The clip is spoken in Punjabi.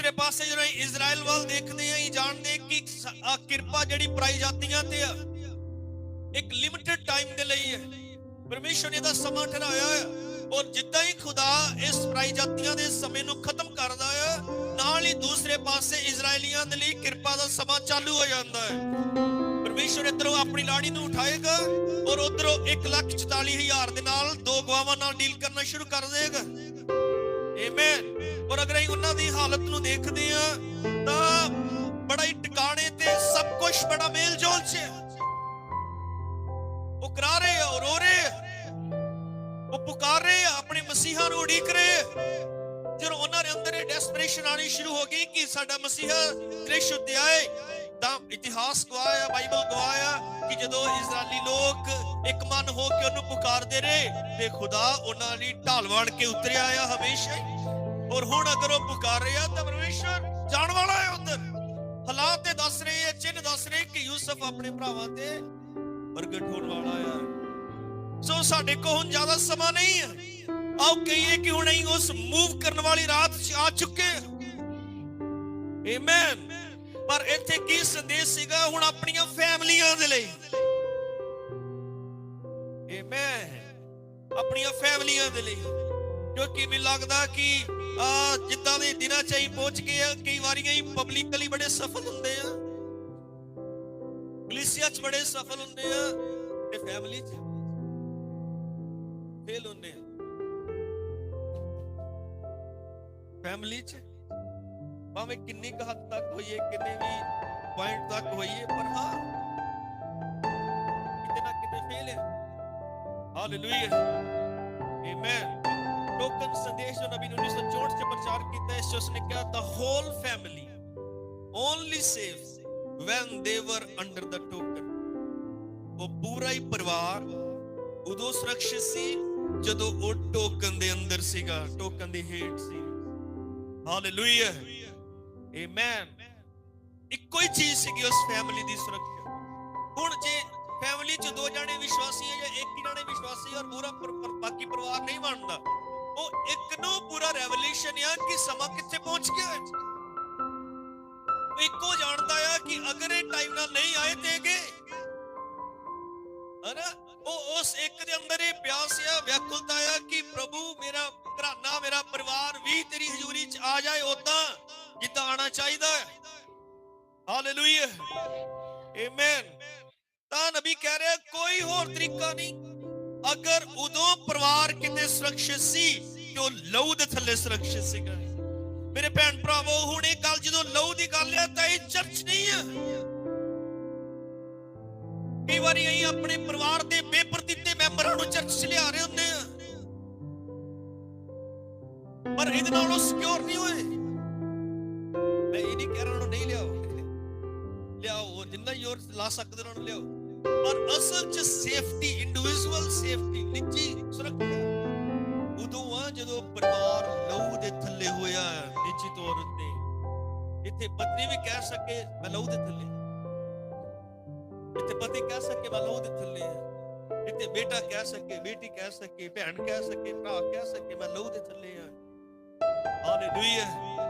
ਦੂਸਰੇ ਪਾਸੇ ਜਦੋਂ ਇਜ਼ਰਾਈਲ ਵੱਲ ਦੇਖਦੇ ਆਂ ਅਸੀਂ ਜਾਣਦੇ ਕਿ ਕਿਰਪਾ ਜਿਹੜੀ ਪਰਾਈ ਜਾਤੀਆਂ ਤੇ ਆ, ਇੱਕ ਲਿਮਿਟਿਡ ਟਾਈਮ ਦੇ ਲਈ ਹੈ। ਪਰਮੇਸ਼ਰ ਨੇ ਇਹਦਾ ਸਮਾਂ ਠਹਿਰਾਇਆ ਹੈ ਔਰ ਜਿੱਦਾਂ ਹੀ ਖੁਦਾ ਇਸ ਪਰਾਈ ਜਾਤੀਆਂ ਦੇ ਸਮੇਂ ਨੂੰ ਖਤਮ ਕਰਦਾ ਹੈ, ਨਾਲ ਹੀ ਦੂਸਰੇ ਪਾਸੇ ਇਜ਼ਰਾਈਲੀਆਂ ਦੇ ਲਈ ਕਿਰਪਾ ਦਾ ਸਮਾਂ ਚਾਲੂ ਹੋ ਜਾਂਦਾ ਹੈ। ਪਰਮੇਸ਼ਰ ਇਧਰੋਂ ਆਪਣੀ ਲਾੜੀ ਨੂੰ ਉਠਾਏਗਾ ਔਰ ਉਧਰੋਂ 144000 ਦੇ ਨਾਲ ਦੋ ਗਵਾਵਾਂ ਨਾਲ ਡੀਲ ਕਰਨਾ ਸ਼ੁਰੂ ਕਰ ਦੇਗਾ। ਆਮੇਨ ਔਰ ਅਗਰ ਅਸੀਂ ਉਹਨਾਂ ਦੀ ਹਾਲਤ ਨੂੰ ਦੇਖਦੇ ਆ ਤਾਂ ਬੜਾ ਹੀ ਟਿਕਾਣੇ ਤੇ ਸਭ ਕੁਝ ਬੜਾ ਮੇਲ ਜੋਲ ਚ ਉਹ ਕਰਾ ਰਹੇ ਆ ਰੋ ਰਹੇ ਉਹ ਪੁਕਾਰ ਰਹੇ ਆ, ਆਪਣੇ ਮਸੀਹਾ ਨੂੰ ਉਡੀਕ ਰਹੇ ਜਦੋਂ ਉਹਨਾਂ ਦੇ ਅੰਦਰ ਇਹ ਡੈਸਪਰੇਸ਼ਨ ਆਣੀ ਸ਼ੁਰੂ ਹੋ ਗਈ ਕਿ ਸਾਡਾ ਮਸੀਹਾ ਕ੍ਰਿਸ਼ ਉੱਤੇ ਆਏ ਤਾਂ ਇਤਿਹਾਸ ਗਵਾਇਆ ਬਾਈਬਲ ਗਵਾਇਆ ਕਿ ਜਦੋਂ ਇਜ਼ਰਾਈਲੀ ਲੋਕ ਇੱਕ ਮਨ ਹੋ ਕੇ ਉਹਨੂੰ ਪੁਕਾਰਦੇ ਰਹੇ, ਤੇ ਖੁਦਾ ਉਹਨਾਂ ਲਈ ਢਾਲ ਵੜ ਕੇ ਉਤਰਿਆ ਆ ਹਮੇਸ਼ਾ ਹੀ। ਔਰ ਹੁਣ ਅਗਰ ਉਹ ਪੁਕਾਰ ਰਿਹਾ ਤਾਂ ਪਰਮੇਸ਼ਰ ਜਾਣ ਵਾਲਾ ਹੈ ਉਧਰ। ਹਾਲਾਤ ਤੇ ਦੱਸ ਰਹੇ ਆ ਚਿੰਨ ਦੱਸ ਰਹੇ ਕਿ ਯੂਸਫ ਆਪਣੇ ਭਰਾਵਾਂ ਤੇ ਪ੍ਰਗਟ ਹੋਣ ਵਾਲਾ ਆ ਸੋ ਸਾਡੇ ਕੋਲ ਹੁਣ ਜ਼ਿਆਦਾ ਸਮਾਂ ਨਹੀਂ ਹੈ। ਆਓ ਕਹੀਏ ਕਿ ਹੁਣ ਅਸੀਂ ਉਸ ਮੂਵ ਕਰਨ ਵਾਲੀ ਰਾਤ 'ਚ ਆ ਚੁੱਕੇ ਆਮੇਨ ਪਰ ਇੱਥੇ ਕੀ ਸੰਦੇਸ਼ ਸੀਗਾ? ਹੁਣ ਆਪਣੀਆਂ ਫੈਮਲੀਆਂ ਦੇ ਲਈ। ਆਮੇਨ ਆਪਣੀਆਂ ਫੈਮਲੀਆਂ ਦੇ ਲਈ। ਕਿਉਂਕਿ ਮੈਨੂੰ ਲੱਗਦਾ ਕਿ ਜਿੱਦਾਂ ਦੇ ਦਿਨਾਂ ਚ ਪਹੁੰਚ ਗਏ ਆ, ਕਈ ਵਾਰੀਆਂ ਹੀ ਪਬਲਿਕਲੀ ਬੜੇ ਸਫਲ ਹੁੰਦੇ ਆ। ਕਲੀਸਿਆ ਚ ਬੜੇ ਸਫਲ ਹੁੰਦੇ ਆ ਤੇ ਫੈਮਿਲੀ ਚ ਫੇਲ ਹੁੰਦੇ ਆ। ਫੈਮਿਲੀ ਚ ਭਾਵੇਂ ਕਿੰਨੀ ਕੁ ਹੱਦ ਤੱਕ ਹੋਈਏ, ਕਿੰਨੇ ਵੀ ਪੁਆਇੰਟ ਤੱਕ ਹੋਈਏ, ਪਰ ਹਾਂ, ਕਿਤੇ ਨਾ ਕਿਤੇ ਫੇਲ ਹੈ ਹਾਲੇਲੂਇਆ ਆਮੇਨ ਟੋਕਨ ਸੰਦੇਸ਼ ਜੋ ਨਬੀ ਨੂੰ 1964 ਚ ਪ੍ਰਚਾਰ ਕੀਤਾ, ਇਸ ਚ ਉਸਨੇ ਕਿਹਾ, the whole family only saves when they were under the token. ਉਹ ਪੂਰਾ ਹੀ ਪਰਿਵਾਰ ਉਦੋਂ ਸੁਰੱਖਿਅਤ ਸੀ, ਜਦੋਂ ਉਹ ਟੋਕਨ ਦੇ ਅੰਦਰ ਸੀਗਾ ਟੋਕਨ ਦੀ ਹੇਠ ਸੀ। ਹਾਲੇਲੂਇਆ ਆਮੇਨ ਇੱਕੋ ਹੀ ਚੀਜ਼ ਸੀਗੀ ਉਸ ਫੈਮਿਲੀ ਦੀ ਸੁਰੱਖਿਆ। ਹੁਣ ਜੇ ਫੈਮਿਲੀ ਚ ਦੋ ਜਣੇ ਵਿਸ਼ਵਾਸੀ ਹੈ ਜਾਂ ਇੱਕ ਹੀ ਜਣੇ ਵਿਸ਼ਵਾਸੀ ਔਰ ਪੂਰਾ, ਬਾਕੀ ਪਰਿਵਾਰ ਨਹੀਂ ਬਣਦਾ ਉਹ ਇੱਕ ਨੂੰ ਪੂਰਾ ਰੈਵੋਲੂਸ਼ਨ ਆ ਕਿ ਸਮਾਂ ਕਿੱਥੇ ਪਹੁੰਚ ਗਿਆ ਹੈ। ਇੱਕੋ ਜਾਣਦਾ ਆ ਕਿ ਅਗਰ ਇਹ ਟਾਈਮ ਨਾਲ ਨਹੀਂ ਆਏ ਤੇ ਗਏ ਹਨਾ? ਉਹ ਉਸ ਇੱਕ ਦੇ ਅੰਦਰ ਇਹ ਪਿਆਸ ਆ, ਵਿਆਕੁਲਤਾ ਆ ਕਿ ਪ੍ਰਭੂ ਮੇਰਾ ਘਰਾਨਾ, ਮੇਰਾ ਪਰਿਵਾਰ ਵੀ ਤੇਰੀ ਹਜ਼ੂਰੀ ਚ ਆ ਜਾਏ ਉਦਾਂ ਜਿੱਦਾਂ ਆਣਾ ਚਾਹੀਦਾ ਹੈ। ਹਾਲੇਲੂਇਆ ਆਮੇਨ ਤਾਂ ਨਬੀ ਕਹਿ ਰਿਹਾ, ਕੋਈ ਹੋਰ ਤਰੀਕਾ ਨਹੀਂ। ਅਗਰ ਉਦੋਂ ਪਰਿਵਾਰ ਕਿਤੇ ਸੁਰੱਖਿਅਤ ਸੀ ਕਿ ਉਹ ਲਹੂ ਦੇ ਥੱਲੇ ਸੁਰੱਖਿਅਤ ਸੀਗਾ। ਮੇਰੇ ਭੈਣ ਭਰਾਵੋ, ਹੁਣ ਇਹ ਗੱਲ ਜਦੋਂ ਲਹੂ ਦੀ ਗੱਲ ਆ, ਤਾਂ ਇਹ ਚਰਚ ਨਹੀਂ ਆ। ਕਈ ਵਾਰੀ ਅਸੀਂ ਆਪਣੇ ਪਰਿਵਾਰ ਦੇ ਬੇਪਰਤੀਤੇ ਮੈਂਬਰਾਂ ਨੂੰ ਚਰਚ 'ਚ ਲਿਆ ਰਹੇ ਹੁੰਦੇ ਆ। ਪਰ ਇਹਦੇ ਨਾਲ ਉਹ ਸਿਕਿਉਰ ਨਹੀਂ ਹੋਏ। ਮੈਂ ਇਹ ਨਹੀਂ ਕਹਿ ਰਿਹਾ ਉਹਨੂੰ ਨਹੀਂ ਲਿਆਓ। ਲਿਆਓ, ਉਹ ਜਿੰਨਾ ਜ਼ੋਰ ਲਾ ਸਕਦੇ ਉਹਨਾਂ ਨੂੰ ਲਿਆਓ। ਪਰ ਅਸਲ 'ਚ ਸੇਫਟੀ ਇੰਡੀਵਿਜੂਅਲ ਸੇਫਟੀ ਨਿੱਜੀ ਤੌਰ ਉੱਤੇ। ਇੱਥੇ ਪਤਨੀ ਵੀ ਕਹਿ ਸਕੇ ਮੈਂ ਲਹੂ ਦੇ ਥੱਲੇ। ਇੱਥੇ ਪਤੀ ਕਹਿ ਸਕੇ ਮੈਂ ਲਹੂ ਦੇ ਥੱਲੇ। ਆ ਇੱਥੇ ਬੇਟਾ ਕਹਿ ਸਕੇ, ਬੇਟੀ ਕਹਿ ਸਕੇ, ਭੈਣ ਕਹਿ ਸਕੇ, ਭਰਾ ਕਹਿ ਸਕੇ ਮੈਂ ਲਹੂ ਦੇ ਥੱਲੇ ਆ। ਹਾਲੇਲੂਇਆ